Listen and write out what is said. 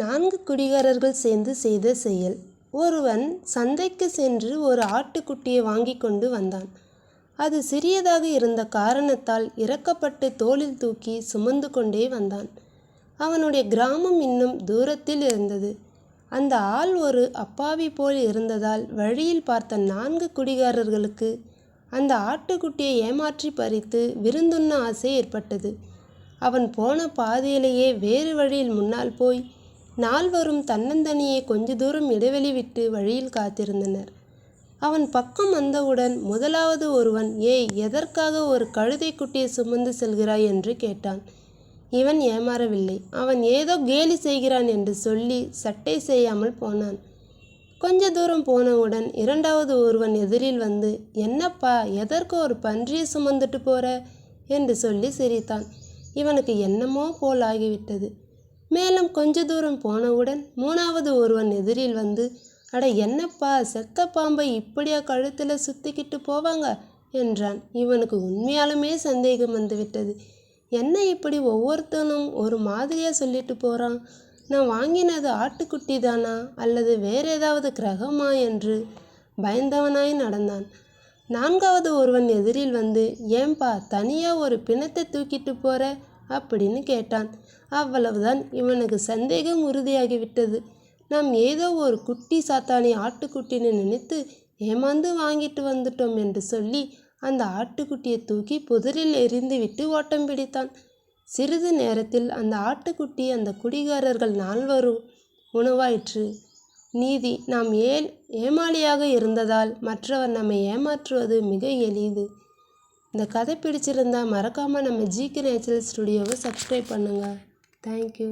நான்கு குடிகாரர்கள் சேர்ந்து செய்த செயல் ஒருவன் சந்தைக்கு சென்று ஒரு ஆட்டுக்குட்டியை வாங்கிக் கொண்டு வந்தான். அது சிறியதாக இருந்த காரணத்தால் இறக்கப்பட்டு தோளில் தூக்கி சுமந்து கொண்டே வந்தான். அவனுடைய கிராமம் இன்னும் தூரத்தில் இருந்தது. அந்த ஆள் ஒரு அப்பாவி போல் இருந்ததால் வழியில் பார்த்த நான்கு குடிகாரர்களுக்கு அந்த ஆட்டுக்குட்டியை ஏமாற்றி பறித்து விருந்துண்ண ஆசை ஏற்பட்டது. அவன் போன பாதையிலேயே வேறு வழியில் முன்னால் போய் நால்வரும் தன்னந்தனியே கொஞ்ச தூரம் இடைவெளி விட்டு வழியில் காத்திருந்தனர். அவன் பக்கம் வந்தவுடன் முதலாவது ஒருவன் ஏய் எதற்காக ஒரு கழுதை குட்டியை சுமந்து செல்கிறாய்? என்று கேட்டான். இவன் ஏமாறவில்லை. அவன் ஏதோ கேலி செய்கிறான் என்று சொல்லி சட்டை செய்யாமல் போனான். கொஞ்ச தூரம் போனவுடன் இரண்டாவது ஒருவன் எதிரில் வந்து என்னப்பா எதற்கு ஒரு பன்றியை சுமந்துட்டு போற? என்று சொல்லி சிரித்தான். இவனுக்கு என்னமோ போல் ஆகிவிட்டது. மேலும் கொஞ்ச தூரம் போனவுடன் மூணாவது ஒருவன் எதிரில் வந்து அட என்னப்பா செத்த பாம்பை இப்படியா கழுத்தில் சுத்திக்கிட்டு போவாங்க? என்றான். இவனுக்கு உண்மையாலுமே சந்தேகம் வந்துவிட்டது. என்ன இப்படி ஒவ்வொருத்தனும் ஒரு மாதிரியாக சொல்லிட்டு போகிறான் நான் வாங்கினது ஆட்டுக்குட்டிதானா அல்லது வேறேதாவது கிரகமா என்று பயந்தவனாய் நடந்தான். நான்காவது ஒருவன் எதிரில் வந்து ஏம்பா தனியாக ஒரு பிணத்தை தூக்கிட்டு போகிற அப்படின்னு கேட்டான். அவ்வளவுதான் இவனுக்கு சந்தேகம் உறுதியாகிவிட்டது. நாம் ஏதோ ஒரு குட்டி சாத்தானை ஆட்டுக்குட்டின்னு நினைத்து ஏமாந்து வாங்கிட்டு வந்துட்டோம் என்று சொல்லி அந்த ஆட்டுக்குட்டியை தூக்கி புதரில் எரிந்துவிட்டு ஓட்டம் பிடித்தான். சிறிது நேரத்தில் அந்த ஆட்டுக்குட்டி அந்த குடிகாரர்கள் நால்வரும் உணவாயிற்று. நீதி நாம் ஏன் ஏமாளியாக இருந்ததால் மற்றவர் நம்மை ஏமாற்றுவது மிக எளிது. இந்த கதை பிடிச்சிருந்தா மறக்காமல் நம்ம ஜிகே நேச்சுரல் ஸ்டுடியோவை சப்ஸ்கிரைப் பண்ணுங்கள் தேங்க்யூ